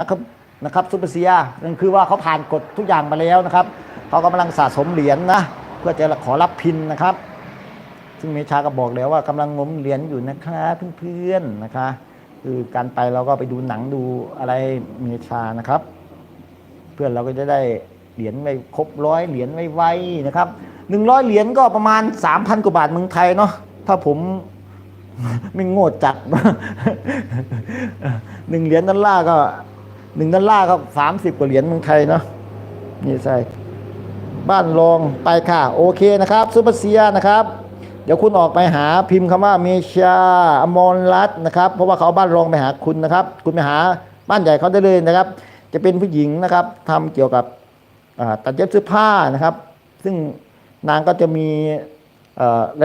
นะครับนะครับซูเปอร์เซียนั่นคือว่าเขาผ่านกฎทุกอย่างมาแล้วนะครับเขากำลังสะสมเหรียญนะ เพื่อจะขอรับพินนะครับ ซึ่งเมชาก็บอกแล้วว่ากำลังงมเหรียญอยู่นะคะเพื่อนๆนะคะ คือการไปเราก็ไปดูหนังดูอะไรเมชานะครับ เพื่อนเราก็จะได้เหรียญไว้ครบร้อยเหรียญไวๆนะครับหนึ่งร้อยเหรียญก็ประมาณสามพันกว่าบาทเมืองไทยเนาะถ้าผมไม่โง่จัดหนึ่งเหรียญดอลลาร์ก็ หนึ่งดอลลาร์ก็สามสิบกว่าเหรียญเมืองไทยเนาะนี่ใช่บ้านรองไปค่ะ โอเคนะครับซูเปอร์เซียนะครับ เดี๋ยวคุณออกไปหาพิมพ์คำว่าเมชาอมรรัตน์นะครับ เพราะว่าเขาบ้านรองไปหาคุณนะครับ คุณไปหาบ้านใหญ่เขาได้เลยนะครับ จะเป็นผู้หญิงนะครับทำเกี่ยวกับตัดเย็บเสื้อผ้านะครับ ซึ่งนางก็จะมี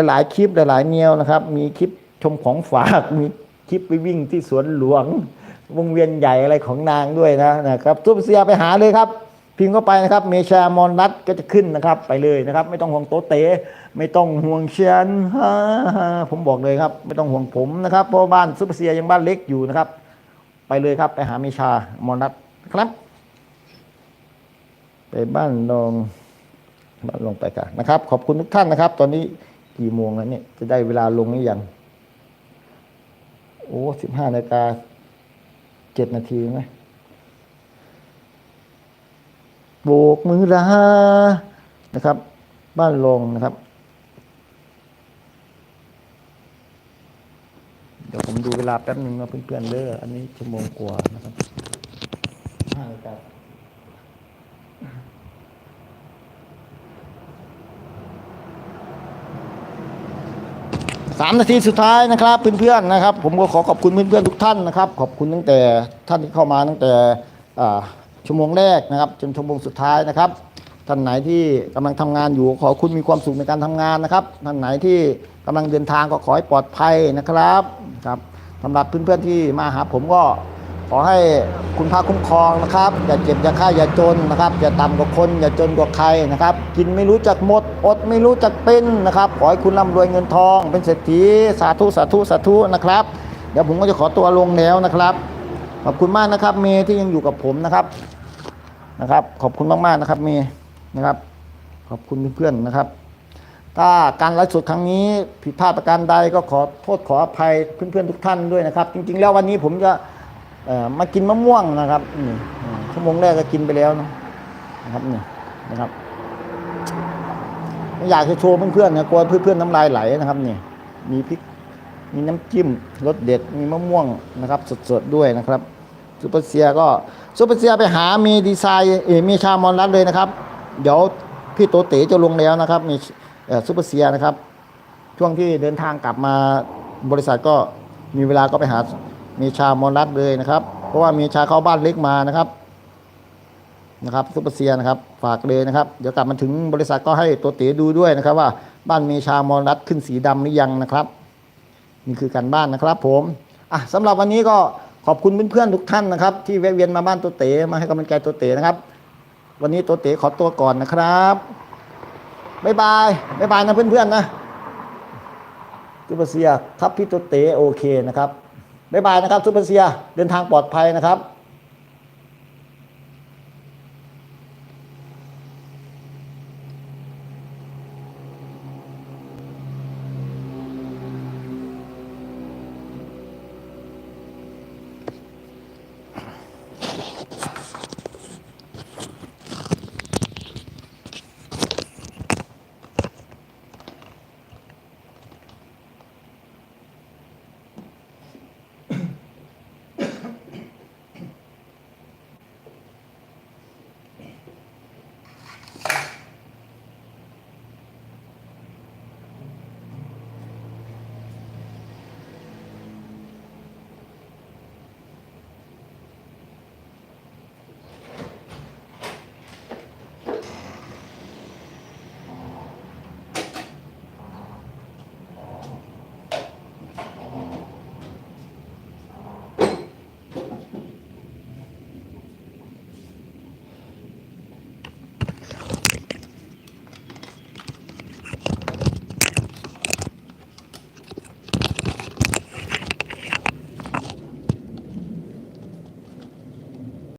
หลาย ๆ คลิปหลาย ๆ แนวนะครับ มีคลิปชมของฝากมีคลิปไปวิ่งที่สวนหลวง วงเวียนใหญ่อะไรของนางด้วยนะนะครับซุปเปเซียไปหาเลยครับ พิมพ์เข้าไปนะครับ เมชามอนรัตก็จะขึ้นนะครับ ไปเลยนะครับ ไม่ต้องห่วงโตเตไม่ต้องห่วงเชียนฮ่าฮ่าผมบอกเลยครับ ไม่ต้องห่วงผมนะครับเพราะบ้านซุปเปเซียยังบ้านเล็กอยู่นะครับ ไปเลยครับ ไปหาเมชามอนรัตครับ ไปบ้านลองบ้านลงไปกันนะครับ ขอบคุณทุกท่านนะครับ ตอนนี้กี่โมงแล้วเนี่ยจะได้เวลาลงหรือยังโอ้สิบห้านาฬิกา เจ็ดนาทีไหมโบกมือลานะครับ บ้านลงนะครับ เดี๋ยวผมดูเวลาแป๊บหนึ่งนะเพื่อนๆเด้ออันนี้ชั่วโมงกว่านะครับห้านาฬิ สามนาทีสุดท้ายนะครับเพื่อนๆนะครับ ผมก็ขอขอบคุณเพื่อนๆทุกท่านนะครับ ขอบคุณตั้งแต่ท่านที่เข้ามาตั้งแต่ชั่วโมงแรกนะครับ จนชั่วโมงสุดท้ายนะครับ ท่านไหนที่กำลังทำงานอยู่ขอคุณมีความสุขในการทำงานนะครับ ท่านไหนที่กำลังเดินทางก็ขอให้ปลอดภัยนะครับครับสำหรับเพื่อนๆที่มาหาผมก็ ขอให้คุณพระคุ้มครองนะครับ อย่าเจ็บอย่าฆ่าอย่าจนนะครับ อย่าต่ำกว่าคน อย่าจนกว่าใครนะครับ กินไม่รู้จักหมด อดไม่รู้จักเป็นนะครับ ขอให้คุณร่ำรวยเงินทอง เป็นเศรษฐีสาธุสาธุสาธุนะครับ เดี๋ยวผมก็จะขอตัวลงแล้วนะครับ ขอบคุณมากนะครับเมย์ที่ยังอยู่กับผมนะครับนะครับ ขอบคุณมากๆนะครับเมย์นะครับ ขอบคุณเพื่อนๆนะครับถ้าการไลฟ์สดครั้งนี้ผิดพลาดประการใดก็ขอโทษขออภัยเพื่อนๆทุกท่านด้วยนะครับ จริงๆ แล้ววันนี้ผมจะ มากินมะม่วงนะครับนี่ชั่วโมงแรกก็กินไปแล้วนะครับนี่นะครับไม่อยากจะโชว์เพื่อนๆนะกลัวเพื่อนๆน้ำลายไหลนะครับนี่มีพริกมีน้ำจิ้มรสเด็ดมีมะม่วงนะครับ สดๆด้วยนะครับซูเปอร์เซียก็ซูเปอร์เซียไปหามีดีไซน์เออมีชามอนรัดเลยนะครับ เดี๋ยวพี่โตเต๋จะลงแล้วนะครับ มีเออซูเปอร์เซียนะครับ ช่วงที่เดินทางกลับมาบริษัทก็มีเวลาก็ไปหา มีชามอนรัดเลยนะครับ เพราะว่ามีชาเข้าบ้านเล็กมานะครับ นะครับซูเปอร์เซียนะครับ ฝากเลยนะครับ เดี๋ยวกลับมาถึงบริษัทก็ให้ตัวเต๋ดูด้วยนะครับ ว่าบ้านมีชามอนรัดขึ้นสีดำหรือยังนะครับ นี่คือการบ้านนะครับ ผมอะสำหรับวันนี้ก็ขอบคุณเพื่อนๆทุกท่านนะครับ ที่แวะเวียนมาบ้านตัวเต๋มาให้กำลังใจตัวเต๋นะครับ วันนี้ตัวเต๋ขอตัวก่อนนะครับบ๊ายบายบ๊ายบายนะเพื่อนๆนะซูเปอร์เซียครับพี่ตัวเต๋โอเคนะครับ บ๊ายบายนะครับซูเปอร์เซียเดินทางปลอดภัยนะครับ